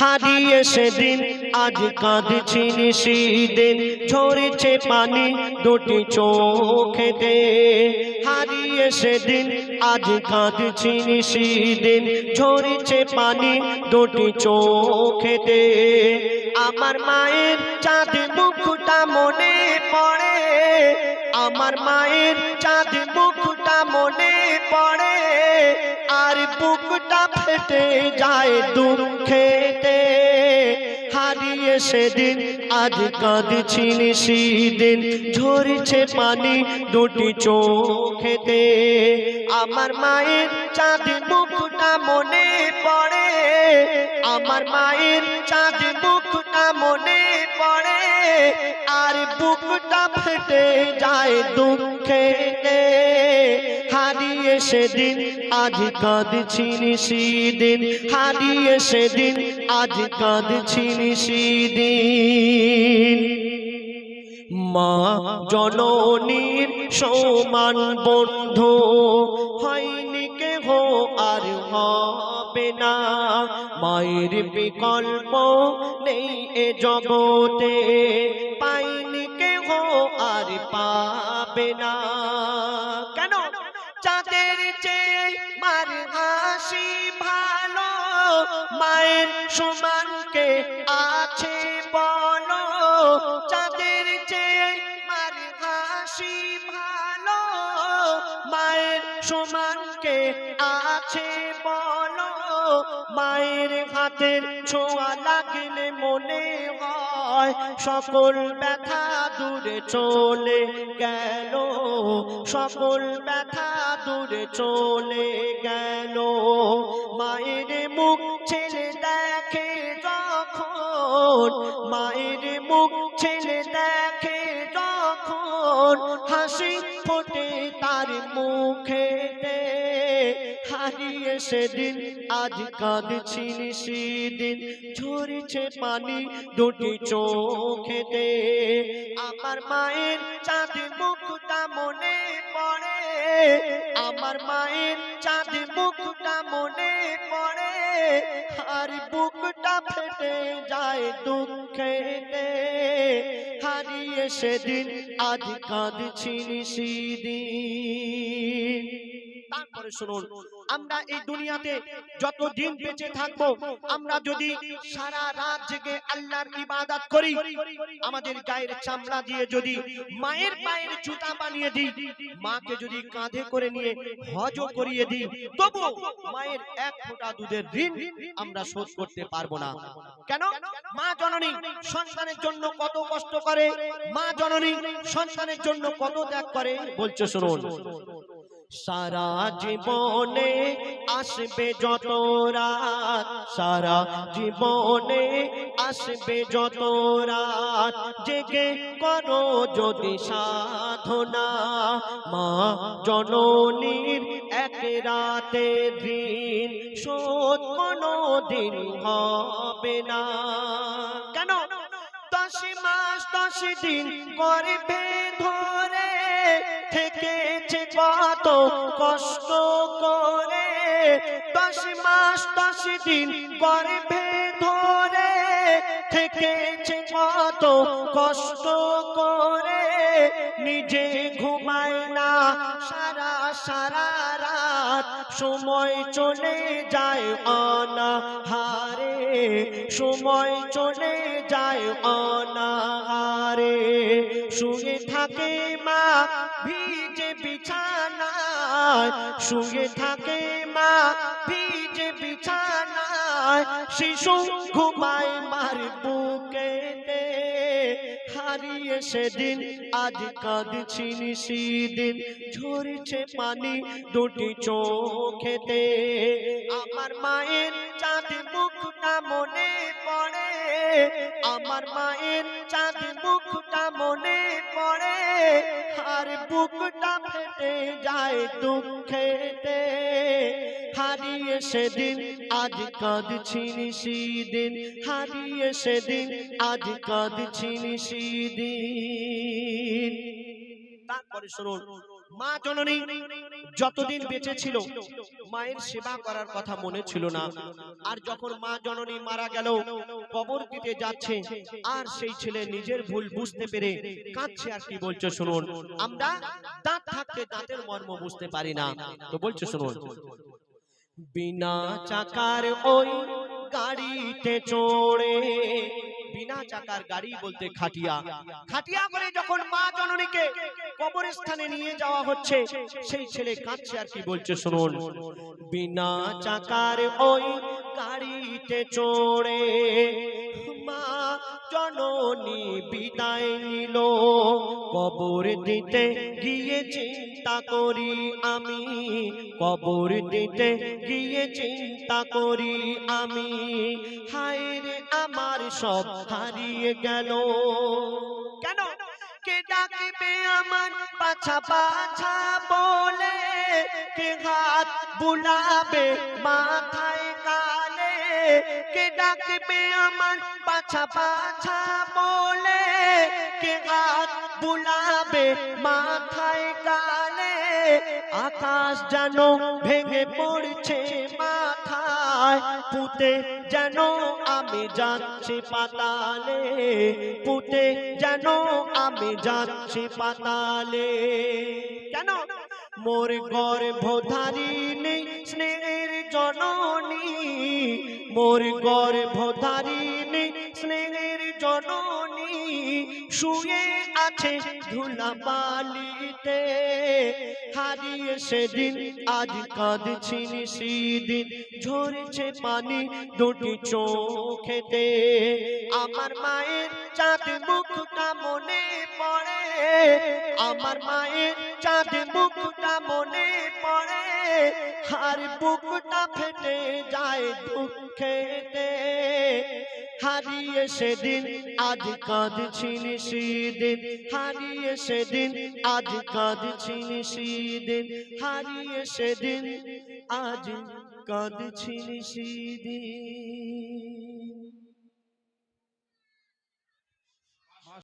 হারিয়ে সেদিন আজ কাঁদছি সেদিন ঝরেছে পানি দুটি চোখেতে হারিয়ে সেদিন আজ কাঁদছি সেদিন ঝরেছে পানি দুটি চোখেতে আমার মায়ের চাঁদ মুখটা মনে পড়ে। আমার মায়ের চাঁদ মুখটা মনে পড়ে। বুকটা ফেটে যায় দুঃখেতে হারিয়ে সেদিন, আজ কাঁদছি সেদিন ঝরছে পানি দুটি চোখেতে। আমার মায়ের চাঁদ মুখটা মনে পড়ে। আমার মায়ের চাঁদ মুখটা মনে পড়ে। আর বুকটা ফেটে যায় দুঃখেতে হারিয়ে সেদিন, আজ কাঁদছি সেদিন হারিয়ে সেদিন, আজ কাঁদছি সেদিন মা জননীর সমান বন্ধু, হয়নি কেহ আর হবে না। মায়ের বিকল্প নেই এ জগতে, পাইনি কেহ আর পাবে না। চাঁদের চেয়ে মার হাসি ভালো, মায়ের সমানকে আছে বলো। চাঁদের চেয়ে মার হাসি ভালো, মায়ের সমানকে আছে বলো। মায়ের হাতের ছোঁয়া লাগলে মনে হয় সকল ব্যথা দূরে চলে গেল। সকল ব্যথা দূরে চলে গেল। মায়ের মুখ ছেলে দেখে যখন, মায়ের মুখ ছেলে দেখে যখন হাসি ফোটে তার মুখেতে হারিয়ে সেদিন আজ কাঁদছি সেদিন ঝরেছে পানি দুটি চোখেতে। আমার মায়ের চাঁদ মুখটা মনে পড়ে। আমার মায়ের চাঁদ মুখটা মনে পড়ে। আর বুকটা ফেটে যায় দুঃখেতে হারিয়ে সেদিন আজ কাঁদছি সেদিন তারপরে শুনুন। আমরা এই দুনিয়াতে যত দিন বেঁচে থাকব আমরা যদি সারা রাত জেগে আল্লাহর ইবাদত করি আমাদের গায়ের চামড়া দিয়ে যদি মায়ের পায়ের জুতা বানিয়ে দিই মাকে যদি কাঁধে করে নিয়ে হজ করিয়ে দিই তবু মায়ের এক ফোঁটা দুধের ঋণ আমরা শোধ করতে পারব না। কেন? মা জননী সন্তানের জন্য কত কষ্ট করে মা জননী সন্তানের জন্য কত ত্যাগ করে বলছে শুনুন। সারা জীবনে আসবে যত রাত সারা জীবনে আসবে যত রাত। জেগে করো যদি সাধনা মা জননীর এক রাতে দিন শোধ কোনো দিন হবে না। কেন? দশ মাস দশ দিন করবে ধরে থেকেছে কত কষ্ট করে। দশ মাস, দশ দিন করবে ধরে থেকেছে কত কষ্ট করে। নিজে ঘুমায় না, সারা সারা রাত সময় চলে যায় অনাহারে। সময় চলে যায় অনাহারে। শুয়ে থাকে মা, ভিজে বিছানায়। শুয়ে থাকে মা, ভিজে বিছানায়। শিশু ঘুমায় মার বুকেতে। হারিয়ে সেদিন, আজ কাঁদছি সেদিন ঝরছে পানি দুটি চোখেতে। আমার মায়ের চাঁদ মুখটা মনে পড়ে। আমার মায়ের চাঁদ মুখটা মনে পড়ে, আর বুকটা ফেটে যায় দুঃখেতে। হারিয়ে সেদিন আজ কাঁদছি সেদিন হারিয়ে সেদিন আজ কাঁদছি সেদিন তারপরে শুনুন মা জননী যতদিন বেঁচে ছিল, মায়ের সেবা করার কথা মনে ছিল না। আর যখন মা জননী মারা গেল, কবর দিতে যাচ্ছে, আর সেই ছেলে নিজের ভুল বুঝতে পেরে কাঁদছে আর কি বলছো শুনুন। আমরা দাঁত থাকতে দাঁতের মর্ম বুঝতে পারি না। তো বলছো শুনুন। বিনা চাকার ওই গাড়িতে চড়ে, বিনা চাকার গাড়ি বলতে খাটিয়া। খাটিয়া করে যখন মা জননীকে কবরস্থানে নিয়ে যাওয়া হচ্ছে। সেই ছেলে কাঁদছে আর কি বলছে, শুনুন, বিনা চাকার ওই গাড়িতে চড়ে মা জননী বিদায় নিল। কবর দিতে গিয়ে চিন্তা করি আমি, কবর দিতে গিয়ে চিন্তা করি আমি। হায় রে, আমার সব হারিয়ে গেল। কেন? ডাকবে আমার পাছা পাছা বলে, কে হাত বুলাবে মাথায় কালে কে ডাকবে আমার পাছা পাছা বলে, কে হাত বুলাবে মাথায় কালে আকাশ যেন ভেঙে পড়ছে পুতে যেন আমি যাচ্ছি পাতালে, পুতে যেন আমি যাচ্ছি পাতালে। কেন? মোর গর্ভধারিণী, স্নেহের জননী। মোর গর্ভধারিণী, স্নেহের জননী। শুয়ে আছে ধুলাবালিতে। হারিয়ে সেদিন আজ কাঁদছি সেদিন ঝরছে পানি দুটি চোখেতে। আমার মায়ের চাঁদ মুখটা মনে পড়ে। আমার মায়ের চাঁদ মুখটা মনে পড়ে আর বুকটা ফেটে যায় দুঃখেতে হারিয়ে সেদিন আজ কাঁদছিনি সেদিন, হারিয়ে সেদিন আজ কাঁদছিনি সেদিন, হারিয়ে সেদিন আজ কাঁদছিনি সেদিন।